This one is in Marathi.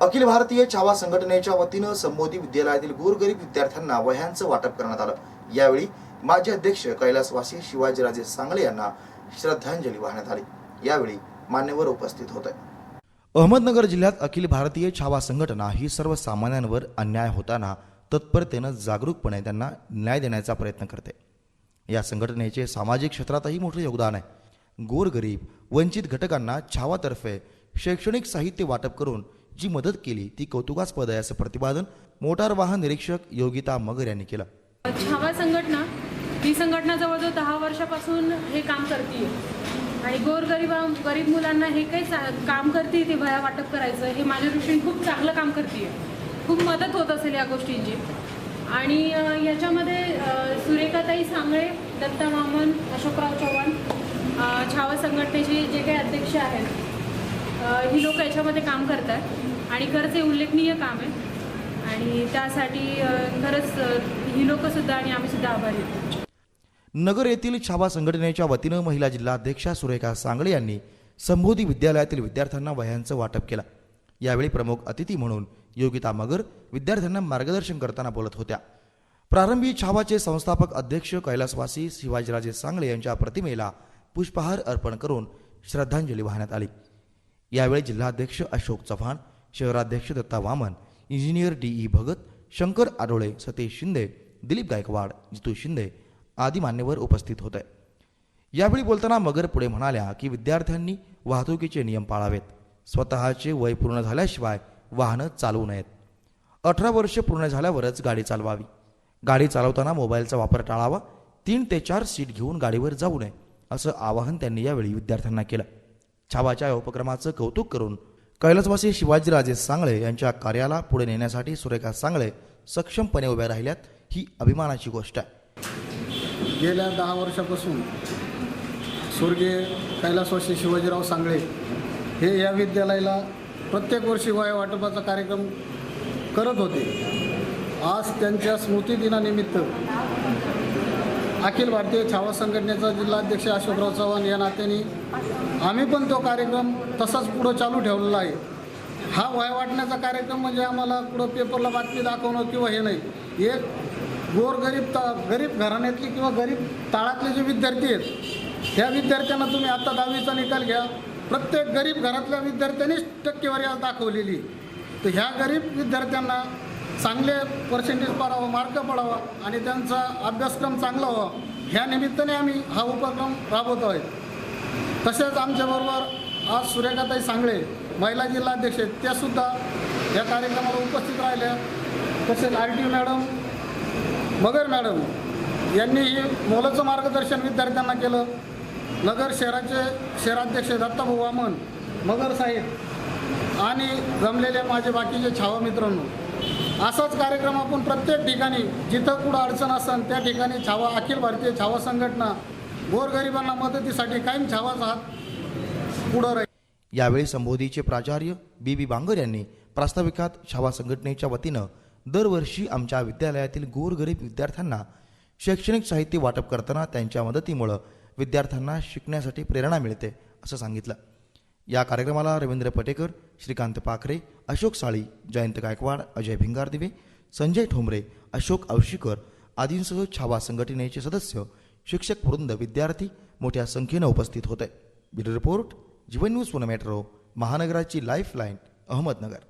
अखिल भारतीय छावा संघटनेच्या वतीनं संबोधी विद्यालयातील गोरगरीब विद्यार्थ्यांना वह्यांचं वाटप करण्यात आलं. यावेळी माजी अध्यक्ष कैलासवासी शिवाजीराजे सांगळे यांना श्रद्धांजली वाहण्यात आली. यावेळी मान्यवर उपस्थित होते. अहमदनगर जिल्ह्यात अखिल भारतीय छावा संघटना ही सर्वसामान्यांवर अन्याय होताना तत्परतेनं जागरूकपणे त्यांना न्याय देण्याचा प्रयत्न करते. या संघटनेचे सामाजिक क्षेत्रातही मोठे योगदान आहे. गोरगरीब वंचित घटकांना छावातर्फे शैक्षणिक साहित्य वाटप करून जी मदत केली ती कौतुकास्पद आहे असं प्रतिपादन मोटार वाहन निरीक्षक योगिता मगर यांनी केलं. छावा संघटना ही संघटना जवळजवळ दहा वर्षापासून हे काम करते आणि गोरगरीब गरीब मुलांना हे काही सा- काम करते ते भया वाटप करायचं हे माझ्या दृष्टीने खूप चांगलं काम करते खूप मदत होत असेल या गोष्टींची. आणि याच्यामध्ये सुरेखाताई सांगळे दत्ता वामन अशोकराव चव्हाण छावा संघटनेचे जे काही अध्यक्ष आहेत ही लोक याच्यामध्ये काम करतात. आणि खरंच हे उल्लेखनीय काम आहे. आणि त्यासाठी खरंच ही लोकंसुद्धा आणि आम्हीसुद्धा आभारी आहोत. नगर येथील छावा संघटनेच्या वतीनं महिला जिल्हाध्यक्षा सुरेखा सांगळे यांनी संबोधी विद्यालयातील विद्यार्थ्यांना वह्यांचं वाटप केलं. यावेळी प्रमुख अतिथी म्हणून योगिता मगर विद्यार्थ्यांना मार्गदर्शन करताना बोलत होत्या. प्रारंभी छावाचे संस्थापक अध्यक्ष कैलासवासी शिवाजीराजे सांगळे यांच्या प्रतिमेला पुष्पहार अर्पण करून श्रद्धांजली वाहण्यात आली. यावेळी जिल्हाध्यक्ष अशोक चव्हाण शहराध्यक्ष Datta Waman engineer D E Bhagat Shankar Adole Satish Shinde Dilip Gaikwad Jitu Shinde आदी मान्यवर उपस्थित होते. यावेळी बोलताना मगर पुढे म्हणाल्या की विद्यार्थ्यांनी वाहतुकीचे नियम पाळावेत. स्वतःचे वय पूर्ण झाल्याशिवाय वाहनं चालवू नयेत. अठरा वर्ष पूर्ण झाल्यावरच गाडी चालवावी. गाडी चालवताना मोबाईलचा वापर टाळावा. तीन ते चार सीट घेऊन गाडीवर जाऊ नये असं आवाहन त्यांनी यावेळी विद्यार्थ्यांना केलं. छावाच्या या उपक्रमाचं कौतुक करून कैलासवासी शिवाजीराजे सांगळे यांच्या कार्याला पुढे नेण्यासाठी सुरेखा सांगळे सक्षमपणे उभ्या राहिल्यात ही अभिमानाची गोष्ट आहे. गेल्या दहा वर्षापासून स्वर्गीय कैलासवासी शिवाजीराव सांगळे हे या विद्यालयाला प्रत्येक वर्षी वया वाटपाचा कार्यक्रम करत होते. आज त्यांच्या स्मृतिदिनानिमित्त अखिल भारतीय छावा संघटनेचा जिल्हाध्यक्ष अशोकराव चव्हाण या नात्याने आम्ही पण तो कार्यक्रम तसाच पुढं चालू ठेवलेला आहे. हा वय वाटण्याचा कार्यक्रम म्हणजे आम्हाला पुढं पेपरला बातमी दाखवणं किंवा हे नाही. एक गोरगरीब ता गरीब घराण्यातली किंवा गरीब ताळातले जे विद्यार्थी आहेत ह्या विद्यार्थ्यांना तुम्ही आता दहावीचा निकाल घ्या. प्रत्येक गरीब घरातल्या विद्यार्थ्यांनीच टक्केवारी आज दाखवलेली तर ह्या गरीब विद्यार्थ्यांना चांगले पर्सेंटेज पडावं मार्क पडावा आणि त्यांचा अभ्यासक्रम चांगला व्हावा. ह्या निमित्ताने आम्ही हा उपक्रम राबवतो आहे. तसेच आमच्याबरोबर आज सुरेखाताई सांगळे महिला जिल्हाध्यक्ष आहेत त्यासुद्धा या कार्यक्रमाला उपस्थित राहिल्या. तसेच R T madam Magar madam यांनी ही मोलाचं मार्गदर्शन विद्यार्थ्यांना केलं. नगर शहराचे शहराध्यक्ष दत्ताभाऊ वामन मगर साहेब आणि जमलेले माझे बाकीचे छावा मित्रांनो. असाच कार्यक्रम आपण प्रत्येक ठिकाणी जिथं कुठं अडचण असेल त्या ठिकाणी छावा अखिल भारतीय छावा संघटना गोरगरिबांना मदतीसाठी कायम छावाचा हात पुढं राहील. यावेळी संबोधीचे प्राचार्य बी बी बांगर यांनी प्रास्ताविकात छावा संघटनेच्या वतीनं दरवर्षी आमच्या विद्यालयातील गोरगरीब विद्यार्थ्यांना शैक्षणिक साहित्य वाटप करताना त्यांच्या मदतीमुळं विद्यार्थ्यांना शिकण्यासाठी प्रेरणा मिळते असं सांगितलं. या कार्यक्रमाला रवींद्र पटेकर श्रीकांत पाखरे अशोक साळी जयंत गायकवाड अजय भिंगारदिवे संजय ठोंबरे अशोक औशिकर आदींसह छावा संघटनेचे सदस्य शिक्षक वृंद विद्यार्थी मोठ्या संख्येनं उपस्थित होते. Bureau report Jeevan news Pune metro महानगराची lifeline Ahmednagar.